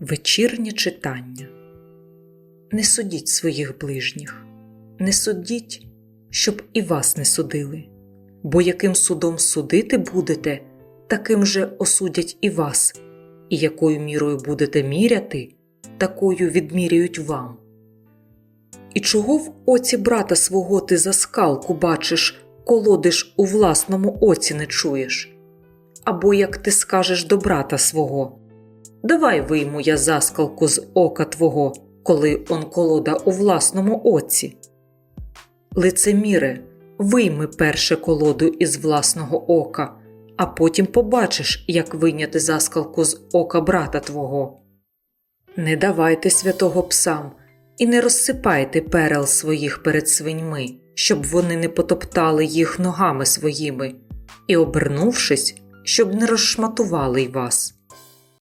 Вечірнє читання. Не судіть своїх ближніх, не судіть, щоб і вас не судили, бо яким судом судити будете, таким же осудять і вас, і якою мірою будете міряти, такою відміряють вам. І чого в оці брата свого ти за скалку бачиш, колодиш у власному оці не чуєш? Або як ти скажеш до брата свого Давай вийму я заскалку з ока твого, коли он колода у власному оці. Лицеміре, вийми перше колоду із власного ока, а потім побачиш, як вийняти заскалку з ока брата твого. Не давайте святого псам і не розсипайте перел своїх перед свиньми, щоб вони не потоптали їх ногами своїми, і, обернувшись, щоб не розшматували й вас.